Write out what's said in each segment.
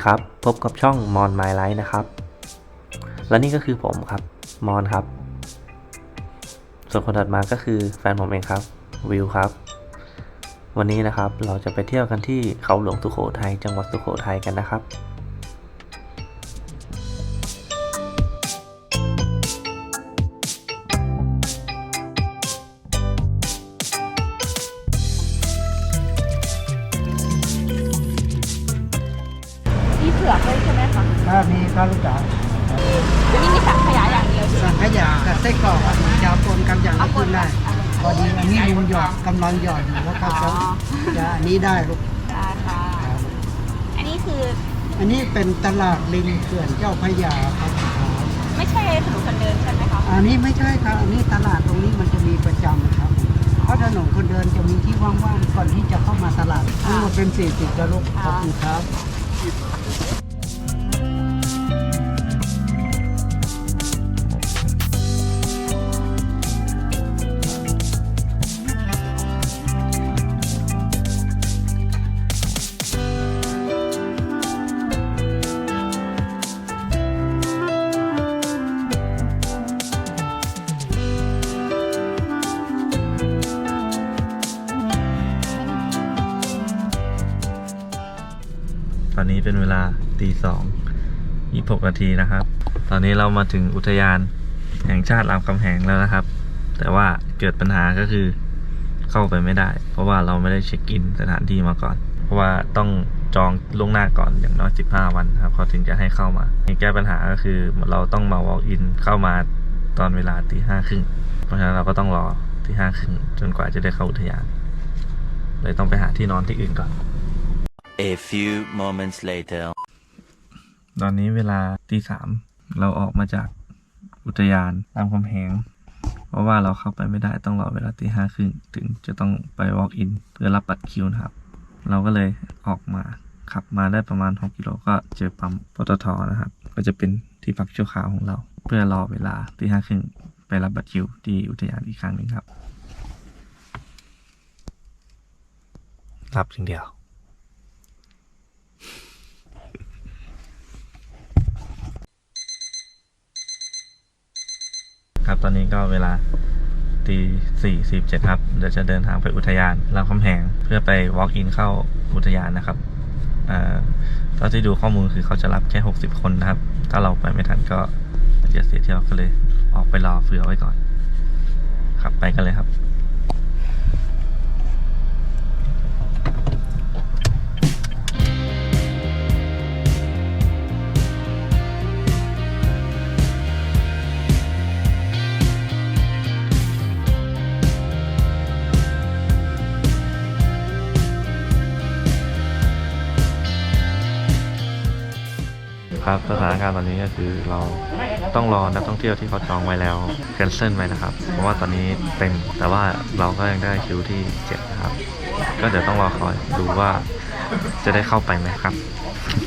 ดีครับ พบกับช่องมอนไมล์ไลท์นะครับ และนี่ก็คือผมครับมอนครับ ส่วนคนถัดมาก็คือแฟนผมเองครับวิวครับ วันนี้นะครับเราจะไปเที่ยวกันที่เขาหลวงสุโขทัยจังหวัดสุโขทัยกันนะครับ คือ อันนี้เป็นตลาดริมเขื่อนเจ้าพระยาครับไม่ใช่ถนนคนเดินใช่ไหมคะอันนี้ไม่ใช่ครับ อันนี้ตลาดตรงนี้มันจะมีประจำครับ เพราะถนนคนเดินจะมีที่ว่างๆก่อนที่จะเข้ามาตลาดทั้งหมดเป็นสี่สิบกระลูกขอบคุณครับ นี้เป็นเวลาตีสองยี่หกนาทีนะครับ ตอนนี้เรามาถึงอุทยานแห่งชาติรามคำแหงแล้วนะครับ แต่ว่าเกิดปัญหาก็คือเข้าไปไม่ได้ เพราะว่าเราไม่ได้เช็คอินสถานที่มาก่อน เพราะว่าต้องจองล่วงหน้าก่อนอย่างน้อย15 วันครับเขาถึงจะให้เข้ามาแก้ปัญหาก็คือเราต้องมา walk in เข้ามาตอนเวลาตีห้าครึ่งเพราะฉะนั้นเราก็ต้องรอตีห้าครึ่งจนกว่าจะได้เข้าอุทยานเลยต้องไปหาที่นอนที่อื่นก่อน A few moments later. ตอนนี้เวลาตีสามเราออกมาจากอุทยานรามคำแหง เพราะว่าเราเข้าไปไม่ได้ต้องรอเวลาตีห้าครึ่งถึงจะต้องไป walk in เพื่อรับบัตรคิวนะครับ เราก็เลยออกมาขับมาได้ประมาณ 6 กิโลก็เจอปั๊มปตทนะครับ ก็จะเป็นที่พักชั่วคราวของเรา เพื่อรอเวลาตีห้าครึ่งไปรับบัตรคิวที่อุทยานอีกครั้งหนึ่งครับ รับสิ่งเดียว ครับ ตอนนี้ก็เวลาตีสี่สิบเจ็ดครับ เดี๋ยวจะเดินทางไปอุทยานรามคำแหง เพื่อไป walk in เข้าอุทยานนะครับเอ่อเท่าที่ดูข้อมูลคือเขาจะรับแค่หกสิบคนนะครับ ถ้าเราไปไม่ทันก็จะเสียเที่ยวก็เลย ออกไปรอเฟือไว้ก่อน ครับไปกันเลยครับ ครับ สถานการณ์ตอนนี้ก็คือเราต้องรอนักท่องเที่ยวที่เขาจองไว้แล้วแคนเซิลไปนะครับ เพราะว่าตอนนี้เต็ม แต่ว่าเราก็ยังได้คิวที่เจ็ดนะครับ ก็เดี๋ยวต้องรอคอยดูว่าจะได้เข้าไปไหมครับ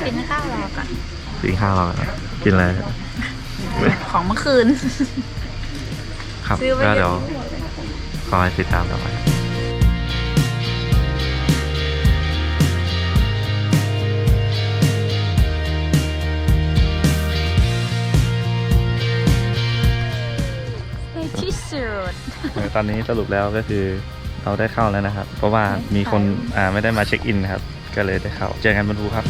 กินข้าวรอก่อนกินข้าวเราก่อนนะกินอะไร ของเมื่อคืน ครับซื้อไว้ก็เยอะเดี๋ยวคอยติดตามต่อไป ตอนนี้สรุปแล้วก็คือเราได้เข้าแล้วนะครับ เพราะว่ามีคนอ่าไม่ได้มาเช็คอินนะครับ ก็เลยได้เข้า เจอกันบนภูครับ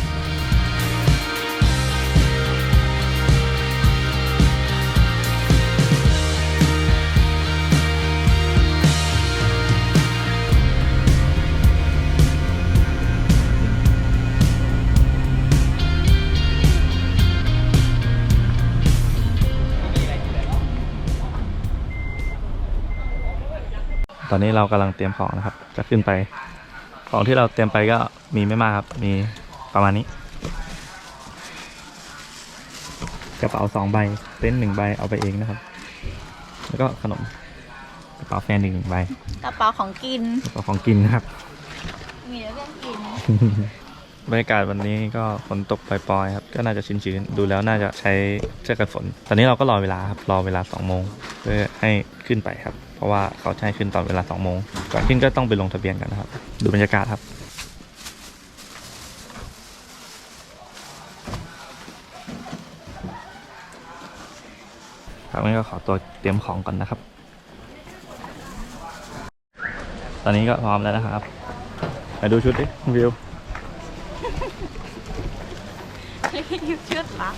อนนี้เรากำลังเตรียมของนะครับ จะขึ้นไป ของที่เราเตรียมไปก็มีไม่มากครับ มีประมาณนี้ กระเป๋าสองใบ เต็นท์หนึ่งใบเอาไปเองนะครับ แล้วก็ขนม กระเป๋าแฟนอีกหนึ่งใบ กระเป๋าของกิน กระเป๋าของกินนะครับ มีแต่เรื่องกิน บรรยากาศวันนี้ก็ฝนตกปล่อยๆครับ ก็น่าจะชื้นๆ ดูแล้วน่าจะใช้เสื้อกันฝน ตอนนี้เราก็รอเวลาครับ รอเวลา2โมงเพื่อให้ขึ้นไปครับเพ ราะว่าเขาจะให้ขึ้นตอนเวลา2โมงก่อนขึ้นก็ต้องไปลงทะเบียนกันนะครับ ดูบรรยากาศครับครับงั้นก็ขอตัวเตรียมของก่อนนะครับ ตอนนี้ก็พร้อมแล้วนะครับไปดูชุดดิวิวชุดละ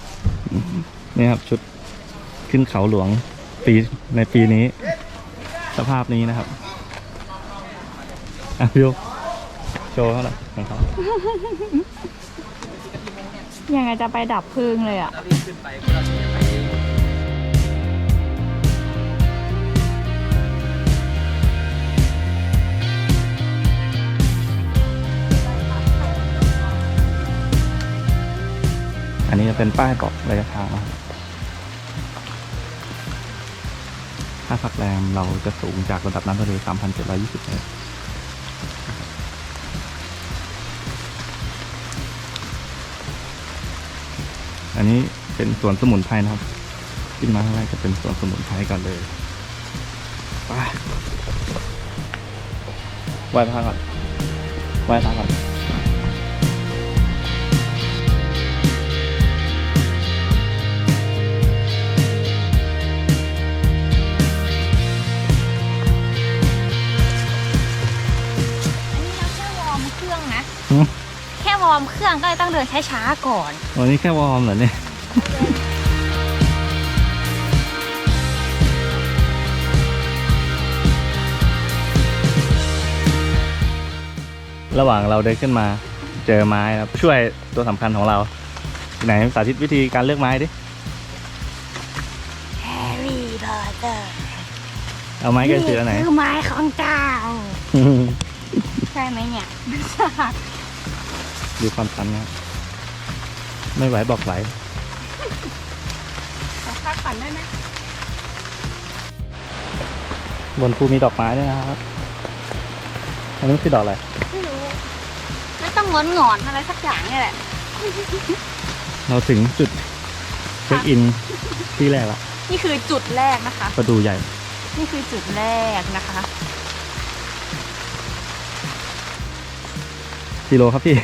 นี่ครับชุดขึ้นเขาหลวงปีในปีนี้ สภาพนี้นะครับอะวิวโชว์เขาหน่อยของเขายังไงจะไปดับเพลิงเลยอะ อันนี้จะเป็นป้ายบอกระยะทางนะครับ ถ้าพักแรมเราจะสูงจากระดับน้ำทะเล 3,720 เมตรอันนี้เป็นสวนสมุนไพรนะครับ ขึ้นมาข้างล่างจะเป็นสวนสมุนไพรก่อนเลยไปไหว้พระก่อนไหว้พระก่อน อร์มเครื่องก็เลยต้องเดินช้าๆก่อน วันนี้แค่วอร์มเหรอเนี่ย ระหว่างเราเดินขึ้นมาเจอไม้ครับ ช่วยตัวสำคัญของเรา ไหนสาธิตวิธีการเลือกไม้ดิ แฮร์รี่พอตเตอร์เอาไม้ใกล้เสือไหน คือไม้ของเจ้า ใช่ไหมเนี่ยไม่ใช่ ดูความชันนะครับไม่ไหวบอกไหวขอพักก่อนได้ไหมบนภูมีดอกไม้ด้วยนะครับ อันนี้คือดอกอะไร ไม่รู้ ไม่ต้องงอนงอนๆอะไรสักอย่างเนี่ยแหละ เราถึงจุดเช็คอินที่แรกละนี่คือจุดแรกนะคะประตูใหญ่ นี่คือจุดแรกนะคะกิโลครับพี่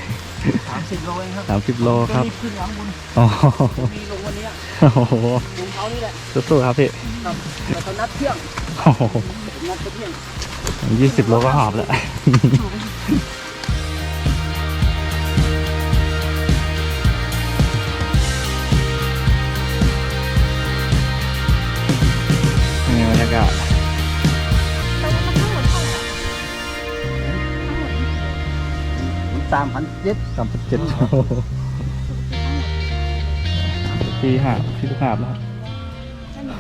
สามสิบโลเองครับสามสิบโลครับมีขึ้นหลังบุญอ๋อมีลงวันเนี้ยโอ้โหลงเขานี่แหละสู้ๆครับพี่ครับแต่ตอนนัดเที่ยงโอ้โหนัดเที่ยงยี่สิบโลก็หอบแล้ว สามพันเจ็ดสามสิบเจ็ดโลที่หาบที่ลูกหาบนะครับนั่นหนึ่ง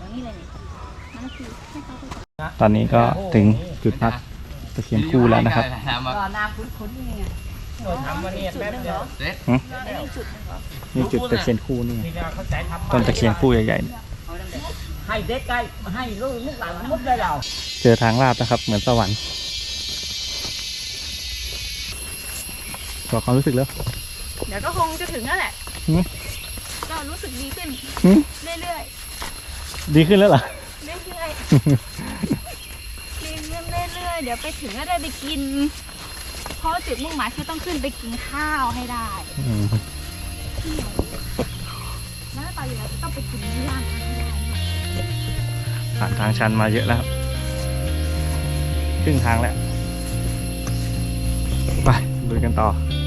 ตรงนี้เลยนี่นั่นคือให้เขาไปก่อนตอนนี้ก็ถึงจุดพักตะเคียนคู่แล้วนะครับก็น้ำคุ้นๆนี่ไงทำวันนี้แป๊บเดียวอันนี้จุดหนึ่งเหรอนี่จุดตะเคียนคู่นี่ต้นตะเคียนคู่ใหญ่ๆเนี่ยให้เด็กได้ให้ลูกลูกหลานมุดได้เราเจอทางลาดนะครับ เหมือนสวรรค์ บอกความรู้สึกแล้ว เดี๋ยวก็คงจะถึงนั่นแหละ หืม ก็รู้สึกดีขึ้นหืมเรื่อยดีขึ้นแล้วเหรอ ๆ เรื่อยๆดีขึ้นเรื่อยๆ เดี๋ยวไปถึงก็ได้ไปกิน เพราะจุดมุ่งหมายคือต้องขึ้นไปกินข้าวให้ได้อืมแล้วต่ออยู่แล้วจะต้องไปกินเนื้อย่างให้ได้ด้วยผ่านทางชันมาเยอะแล้วครับครึ่งทางแล้ว ไป ดูกันต่อ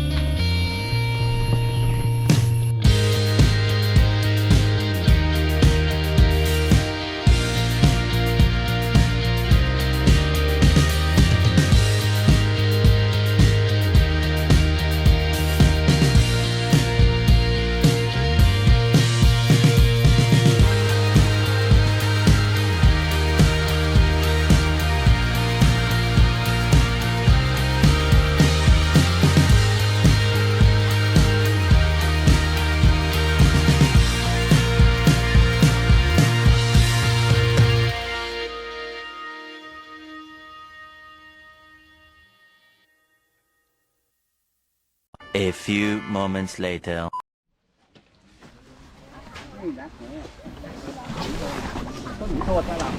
A few moments later.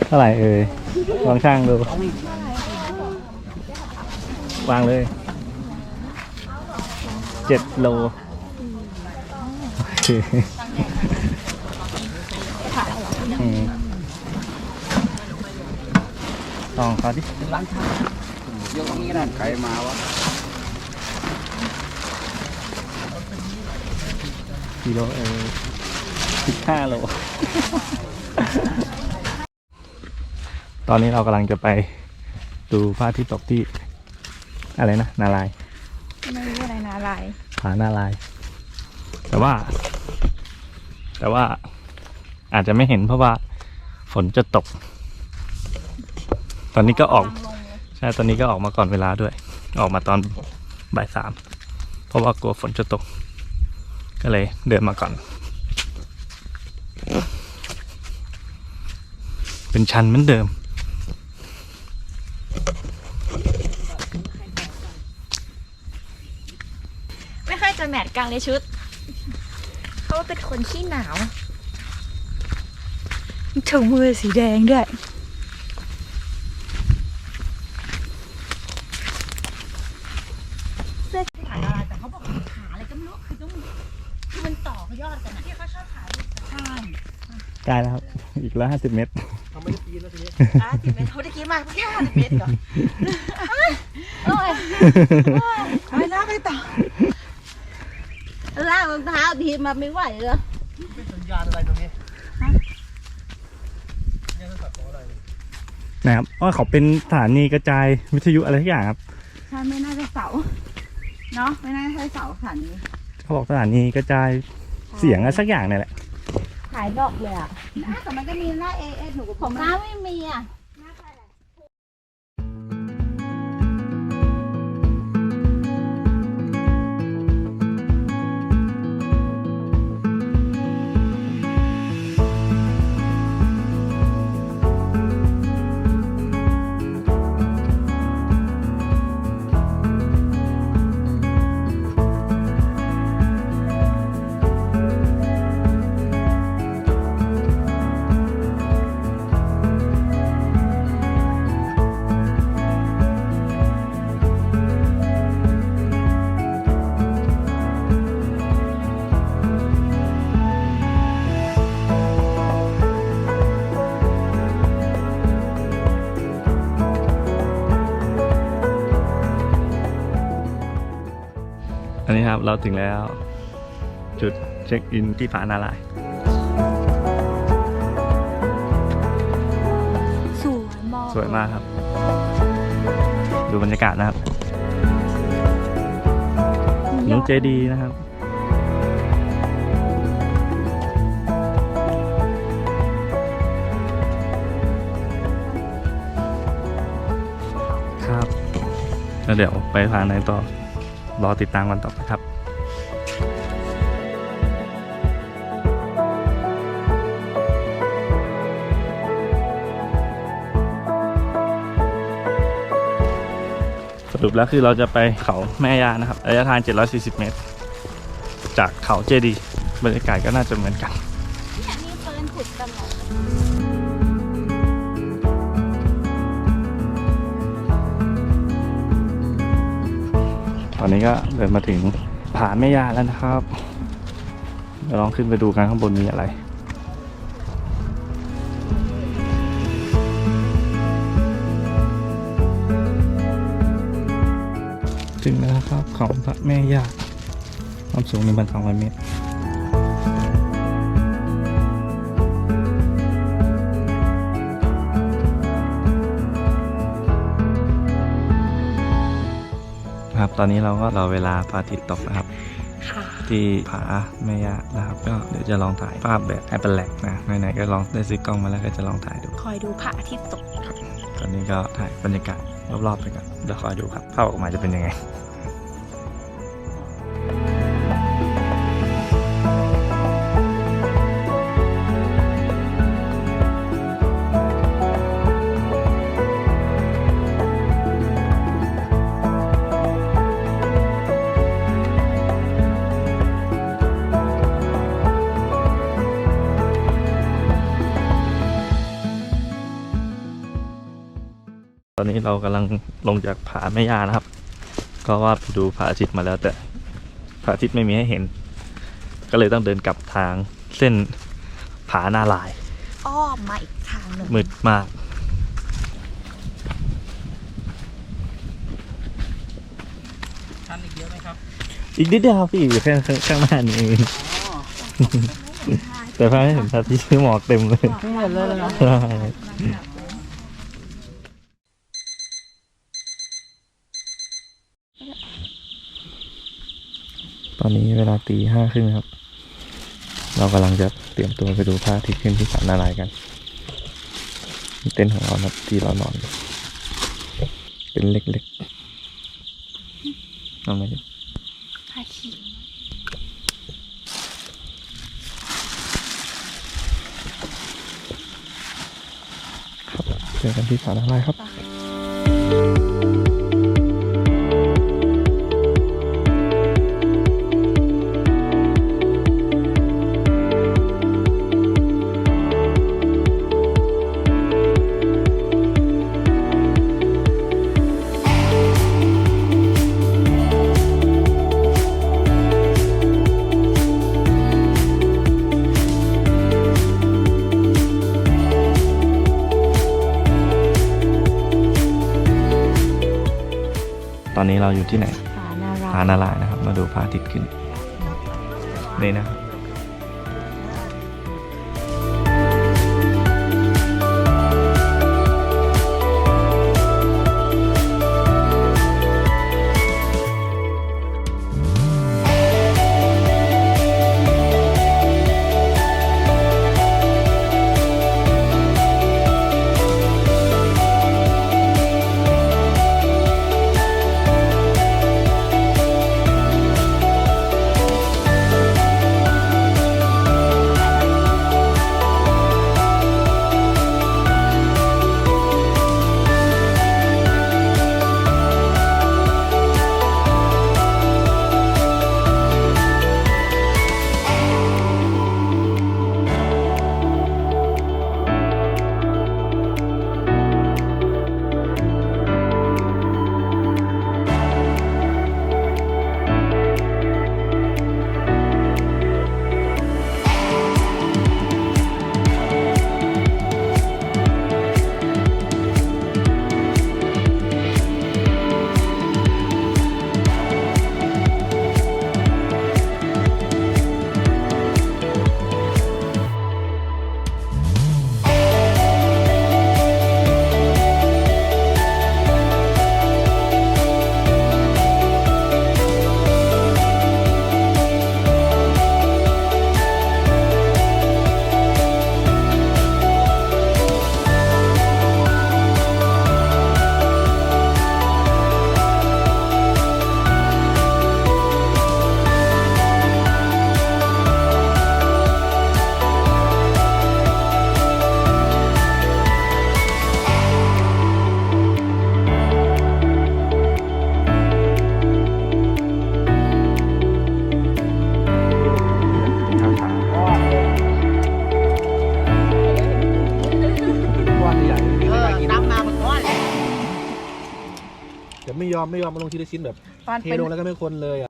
เท่าไหร่เอ่ยลองช่างดู วางเลยเจ็ดโลโอเคอืมลองเขาดิร้านค้ายกนี้นั่นใครมาวะ กิโลเออสิบห้าโล ตอนนี้เรากำลังจะไปดูพระอาทิตย์ตกที่ อะไรนะ นารายณ์ไม่รู้อะไรนะอะไรผานารายณ์แต่ว่า แต่ว่าอาจจะไม่เห็นเพราะว่าฝนจะตก ตอนนี้ก็ออก ใช่ ตอนนี้ก็ออกมาก่อนเวลาด้วย ออกมาตอนบ่ายสาม เพราะว่ากลัวฝนจะตก ก็เลยเดินมาก่อน เป็นชันเหมือนเดิม ไม่ค่อยจะแมทกันเลยชุดเขาเป็นคนขี้หนาวถุงมือสีแดงด้วย เสื้อถ่ายอะไรแต่เขาบอกขาอะไรก็ไม่รู้คือต้องคือมันต่อยอดกันนะที่เขาชอบถ่ายรูปใช่ ใกล้ แล้วครับอีกแล้วห้าสิบเมตรอะสิบเมตรเขาได้กินมากแค่ห้าสิบเมตรเหรอโอ้ยไปนะไปต่อลากรองเท้าทีมาไม่ไหวเลยนะครับอ๋อเขาเป็นสถานีกระจายวิทยุอะไรทุกอย่างครับใช่ไม่น่าจะเสาเนาะไม่น่าจะใช่เสาสันนี้เขาบอกสถานีกระจายเสียงอะไรสักอย่างเนี่ยแหละขายดอกเลยอะแต่มันก็มีหน้าเอเอหนูของน้าไม่มีอะ เราถึงแล้ว จุดเช็คอินที่ผานารายณ์สวยมากสวยมากครับ ดูบรรยากาศนะครับน้องเจดีนะครับครับแล้วเดี๋ยวไปพาไหนต่อ รอติดตามกันต่อไปครับ รุปแล้วคือเราจะไปเขาแม่ยานะครับระยะทาง 740 เมตร จากเขาเจดี บรรยากาศก็น่าจะเหมือนกันเนี่ยมีปืนขุดตอตอนนี้ก็เดินมาถึงผาแม่ยาแล้วนะครับเดี๋ยวลองขึ้นไปดูกันข้างบนมีอะไร ถึงแล้วนะครับเขาพระแม่ยาความสูง1,200เมตรครับตอนนี้เราก็รอเวลาพระอาทิตย์ตกนะครับค่ะที่ผาแม่ยะนะครับ ก็เดี๋ยวจะลองถ่ายภาพแบบไฮเปอร์แลกนะไหนๆก็ลองได้ซื้อกล้องมาแล้วก็จะลองถ่ายดู คอยดูพระอาทิตย์ตก ตอนนี้ก็ถ่ายบรรยากาศรอบๆไปก่อนเดี๋ยวคอยดูครับภาพออกมาจะเป็นยังไง เรากำลังลงจากผาแม่ยานะครับ ก็ว่าไปดูพระอาทิตย์มาแล้วแต่พระอาทิตย์ไม่มีให้เห็น ก็เลยต้องเดินกลับทางเส้นผานาลายณ์อ้อมมาอีกทางหนึ่งมืดมากชันอีกเยอะไหมครับ อีกนิดเดียวครับพี่อยู่แค่ข้างข้างหน้านี้เองแต่พาให้เห็นทัศที่หมอกเต็มเลยไม่เห็นเลยเหรอ ใช่ ตอนนี้เวลาตีห้าครึ่งครับ เรากำลังจะเตรียมตัวไปดูพระอาทิตย์ขึ้นที่สามนารายกัน เต็นท์ของเราครับที่เรานอนเป็นเล็กๆเอาไหมดิพาชีเจอกันที่สามนารายครับ อนนี้เราอยู่ที่ไหนผานาราพานารายณ์นะครับ มาดูพระอาทิตย์ขึ้น นี่นะครับ ชิ้นแบบตอนเทเป็น ลงแล้วก็ไม่คนเลยอะ